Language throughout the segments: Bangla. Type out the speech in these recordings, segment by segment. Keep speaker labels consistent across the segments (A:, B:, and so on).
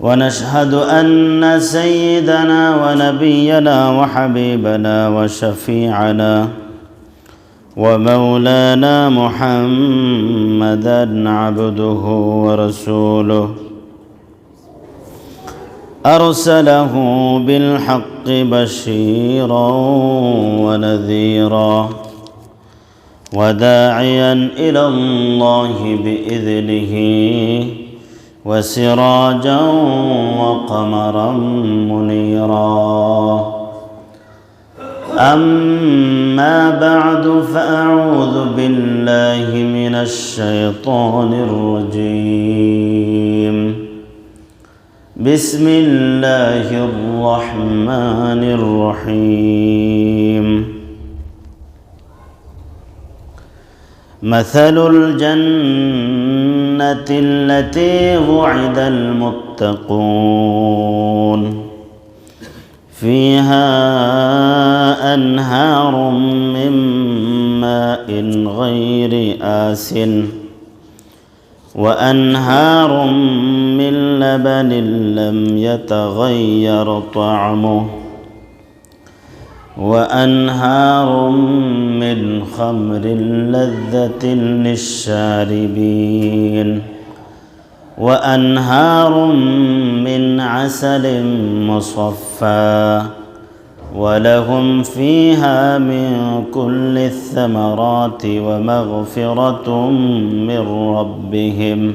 A: ونشهد أن سيدنا ونبينا وحبيبنا وشفيعنا ومولانا محمدا عبده ورسوله أرسله بالحق بشيرا ونذيرا وداعيا إلى الله بإذنه وسراجا وقمرا منيرا اما بعد فاعوذ بالله من الشيطان الرجيم بسم الله الرحمن الرحيم مثل الجنه الجنة التي وعد المتقون فيها أنهار من ماء غير آس وأنهار من لبن لم يتغير طعمه وانهار من خمر لذه للشاربين وانهار من عسل مصفى ولهم فيها من كل الثمرات ومغفره من ربهم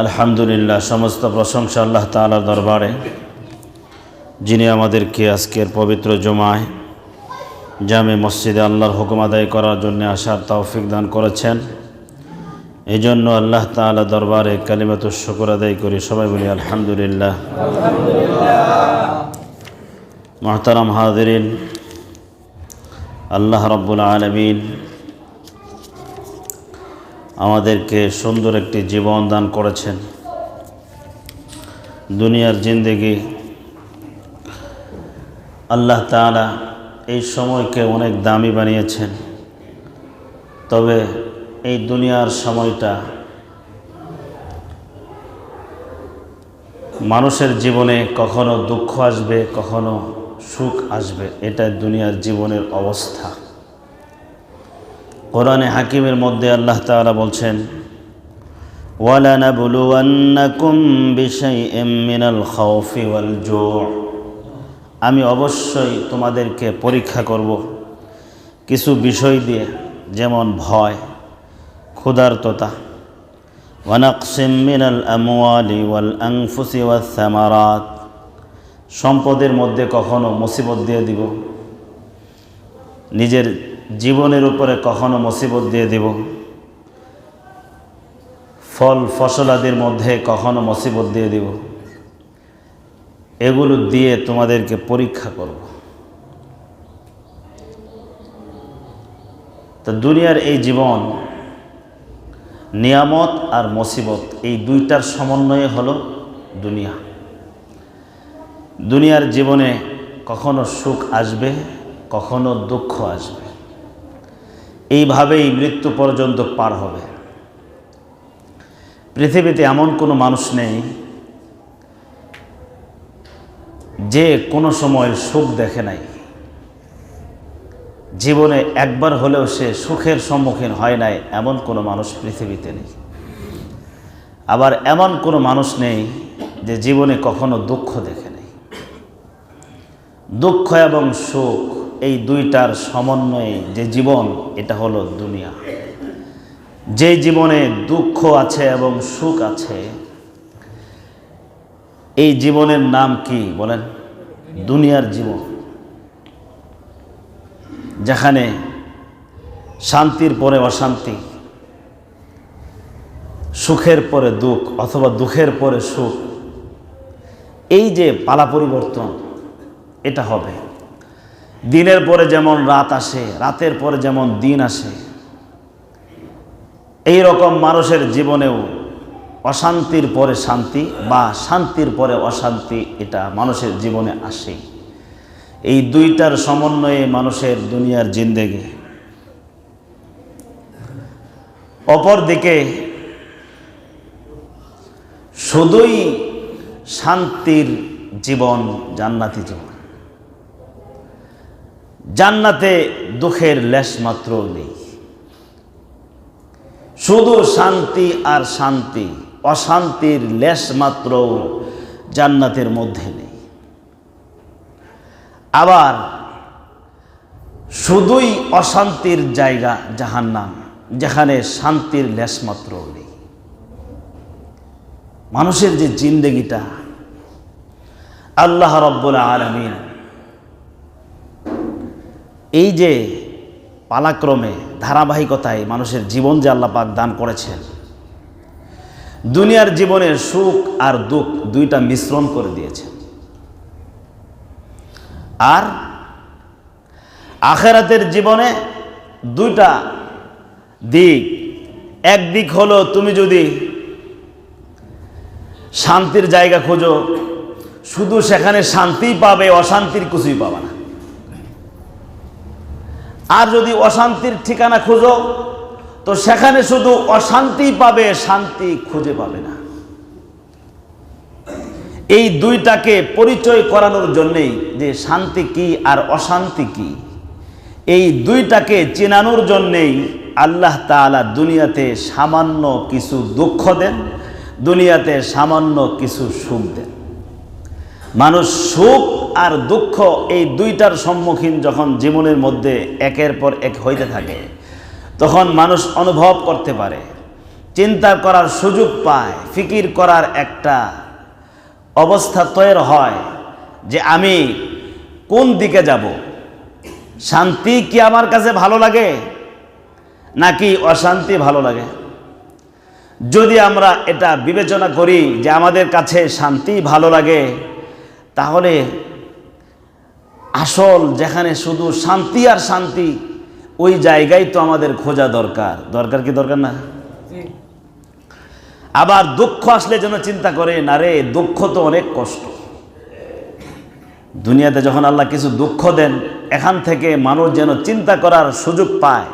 B: আলহামদুলিল্লাহ সমস্ত প্রশংসা আল্লাহ তালার দরবারে যিনি আমাদেরকে আজকের পবিত্র জমায় জামে মসজিদে আল্লাহর হুকুম আদায় করার জন্য আসার তৌফিক দান করেছেন এই জন্য আল্লাহ তালা দরবারে কালিমাত শুকুর আদায় করি সবাই বলি আলহামদুলিল্লাহ মহতারাম হাজরিন আল্লাহ রব্বুল আলমিন আমাদেরকে সুন্দর একটি জীবন দান করেছেন দুনিয়ার জিন্দেগি আল্লাহ তালা এই সময়কে অনেক দামি বানিয়েছেন তবে এই দুনিয়ার সময়টা মানুষের জীবনে কখনো দুঃখ আসবে কখনো সুখ আসবে এটা দুনিয়ার জীবনের অবস্থা কোরআনে হাকিমের মধ্যে আল্লাহ তালা বলছেন আমি অবশ্যই তোমাদেরকে পরীক্ষা করব কিছু বিষয় দিয়ে যেমন ভয় ক্ষুধার্ততা ওয়ানাকসিম মিনাল ওয়াল আনফুসি ওয়াস স্যামারাত সম্পদের মধ্যে কখনো মুসিবত দিয়ে দিব নিজের জীবনের উপরে কখনো মুসিবত দিয়ে দেব ফল ফসলাদির মধ্যে কখনো মুসিবত দিয়ে দেব এগুলো দিয়ে তোমাদেরকে পরীক্ষা করব তো দুনিয়ার এই জীবন নিয়ামত আর মুসিবত এই দুইটার সমন্বয়ে হলো দুনিয়া দুনিয়ার জীবনে কখনো সুখ আসবে কখনো দুঃখ আসবে এইভাবেই মৃত্যু পর্যন্ত পার হবে পৃথিবীতে এমন কোনো মানুষ নেই যে কোনো সময় সুখ দেখে নাই জীবনে একবার হলেও সে সুখের সম্মুখীন হয় নাই এমন কোনো মানুষ পৃথিবীতে নেই আবার এমন কোনো মানুষ নেই যে জীবনে কখনো দুঃখ দেখে নেই দুঃখ এবং সুখ এই দুইটার সমন্বয়ে যে জীবন এটা হলো দুনিয়া যে জীবনে দুঃখ আছে এবং সুখ আছে এই জীবনের নাম কি বলেন দুনিয়ার জীবন যেখানে শান্তির পরে অশান্তি সুখের পরে দুঃখ অথবা দুঃখের পরে সুখ এই যে পালা পরিবর্তন এটা হবে দিনের পরে যেমন রাত আসে রাতের পরে যেমন দিন আসে এই রকম মানুষের জীবনেও অশান্তির পরে শান্তি বা শান্তির পরে অশান্তি এটা মানুষের জীবনে আসে এই দুইটার সমন্বয়ে মানুষের দুনিয়ার জিন্দেগি অপরদিকে শুধুই শান্তির জীবন জান্নাতি জীবন জান্নাতে দুঃখের লেশ মাত্র নেই শুধু শান্তি আর শান্তি অশান্তির লেশ মাত্র জান্নাতের মধ্যে নেই আবার শুধুই অশান্তির জায়গা জাহান্নাম যেখানে শান্তির লেশ মাত্র নেই মানুষের যে জিন্দেগিটা আল্লাহ রব্বুল আলমিন এই যে পালাক্রমে ধারাবাহিকতায় মানুষের জীবন যে আল্লাপাক দান করেছেন দুনিয়ার জীবনে সুখ আর দুঃখ দুইটা মিশ্রণ করে দিয়েছে আর আখেরাতের জীবনে দুইটা দিক এক দিক হলো তুমি যদি শান্তির জায়গা খোঁজো শুধু সেখানে শান্তি পাবে অশান্তির কিছুই পাবে না আর যদি অশান্তির ঠিকানা খোঁজো তো সেখানে শুধু অশান্তি পাবে শান্তি খুঁজে পাবে না এই দুইটাকে পরিচয় করানোর জন্যেই যে শান্তি কি আর অশান্তি কি এই দুইটাকে চেনানোর জন্যেই আল্লাহ তালা দুনিয়াতে সামান্য কিছু দুঃখ দেন দুনিয়াতে সামান্য কিছু সুখ দেন মানুষ সুখ আর দুঃখ এই দুইটার সম্মুখীন যখন জীবনের মধ্যে একের পর এক হইতে থাকে তখন মানুষ অনুভব করতে পারে চিন্তা করার সুযোগ পায় ফিকির করার একটা অবস্থা তৈর হয় যে আমি কোন দিকে যাব শান্তি কি আমার কাছে ভালো লাগে নাকি অশান্তি ভালো লাগে যদি আমরা এটা বিবেচনা করি যে আমাদের কাছে শান্তি ভালো লাগে তাহলে আসল যেখানে শুধু শান্তি আর শান্তি ওই জায়গায় তো আমাদের খোঁজা দরকার দরকার কি দরকার না আবার দুঃখ আসলে যেন চিন্তা করে না রে দুঃখ তো অনেক কষ্ট দুনিয়াতে যখন আল্লাহ কিছু দুঃখ দেন এখান থেকে মানুষ যেন চিন্তা করার সুযোগ পায়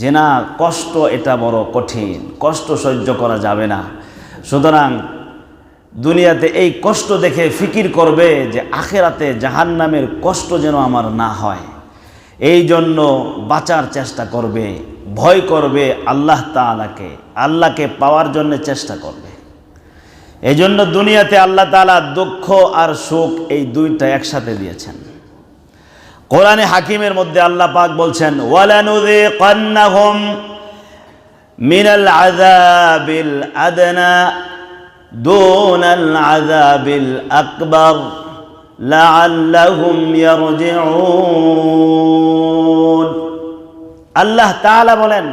B: যে না কষ্ট এটা বড় কঠিন কষ্ট সহ্য করা যাবে না সুতরাং দুনিয়াতে এই কষ্ট দেখে ফিকির করবে যে আখেরাতে জাহান নামের কষ্ট যেন আমার না হয় এই জন্য বাঁচার চেষ্টা করবে ভয় করবে আল্লাহ তালাকে আল্লাহকে পাওয়ার জন্য চেষ্টা করবে এই জন্য দুনিয়াতে আল্লাহ তালা দুঃখ আর সুখ এই দুইটা একসাথে দিয়েছেন কোরআনে হাকিমের মধ্যে আল্লাহ পাক বলছেন ওয়ালানুদে কন্না হোম মিনাল আদাবিল আদনা دون العذاب الأكبر لعلهم يرجعون الله تعالى বলেন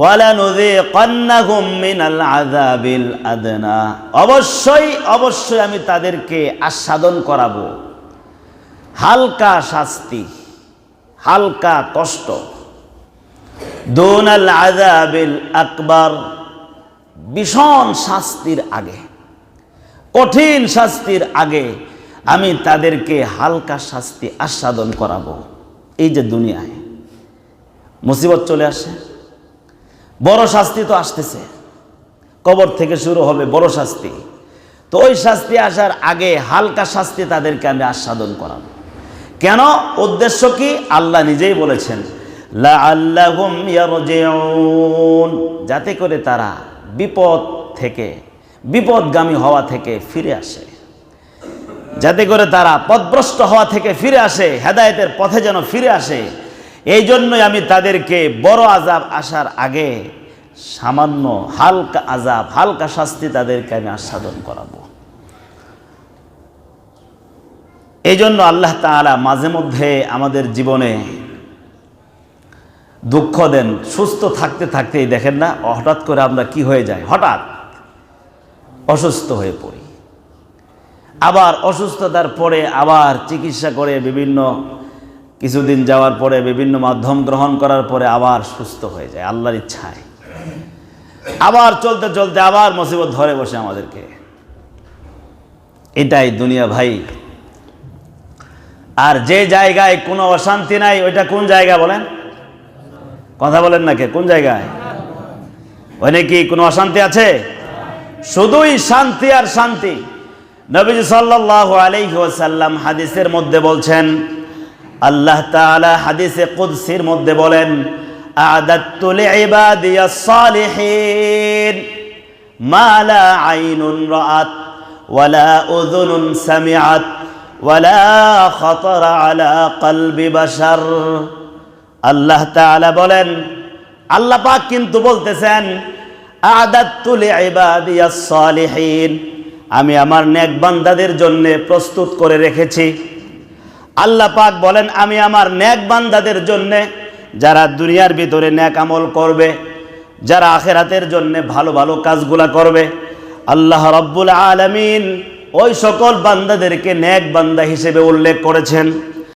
B: ওয়ালানুযিকান্নাহুম মিনাল আযাবিল আদনা অবশ্যই অবশ্যই আমি তাদেরকে আস্বাদন করাবো হালকা শাস্তি হালকা কষ্ট দুনাল আযাবিল আকবার ভীষণ শাস্তির আগে কঠিন শাস্তির আগে আমি তাদেরকে হালকা শাস্তি আস্বাদন করাবো এই যে দুনিয়ায় মুসিবত চলে আসে বড় শাস্তি তো আসতেছে কবর থেকে শুরু হবে বড় শাস্তি তো ওই শাস্তি আসার আগে হালকা শাস্তি তাদেরকে আমি আস্বাদন করাবো কেন উদ্দেশ্য কি আল্লাহ নিজেই বলেছেন লাআল্লাহুম ইয়ারজিউন যাতে করে তারা বিপদ থেকে বিপদগামী হওয়া থেকে ফিরে আসে যাতে করে তারা পদভ্রষ্ট হওয়া থেকে ফিরে আসে হেদায়েতের পথে যেন ফিরে আসে এই জন্যই আমি তাদেরকে বড় আজাব আসার আগে সামান্য হালকা আজাব হালকা শাস্তি তাদেরকে আমি আস্বাদন করাবো এই জন্য আল্লাহ তালা মাঝে মধ্যে আমাদের জীবনে দুঃখ দেন সুস্থ থাকতে থাকতেই দেখেন না হঠাৎ করে আমরা কি হয়ে যাই হঠাৎ অসুস্থ হয়ে পড়ি আবার অসুস্থতার পরে আবার চিকিৎসা করে বিভিন্ন কিছুদিন যাওয়ার পরে বিভিন্ন মাধ্যম গ্রহণ করার পরে আবার সুস্থ হয়ে যায় আল্লাহর ইচ্ছায় আবার চলতে চলতে আবার মুসিবত ধরে বসে আমাদেরকে এটাই দুনিয়া ভাই আর যে জায়গায় কোনো অশান্তি নাই ওইটা কোন জায়গা বলেন কথা বলেন না কে কোন জায়গায় ওখানে কি কোনো অশান্তি আছে শুধুই শান্তি আর শান্তি নবীজি সাল্লাহ আলাইসাল্লাম হাদিসের মধ্যে বলছেন আল্লাহ তালা হাদিসে কুদ্সির মধ্যে বলেন আদাত আইনুন ওয়ালা ওয়ালা আল্লাহ তালা বলেন আল্লাহ পাক কিন্তু বলতেছেন আমি আমার নেক বান্দাদের জন্য প্রস্তুত করে রেখেছি আল্লাহ পাক বলেন আমি আমার নেক বান্দাদের জন্য যারা দুনিয়ার ভিতরে ন্যাক আমল করবে যারা আখেরাতের জন্য ভালো ভালো কাজগুলা করবে আল্লাহ রব্বুল আলমিন ওই সকল বান্দাদেরকে ন্যাক বান্দা হিসেবে উল্লেখ করেছেন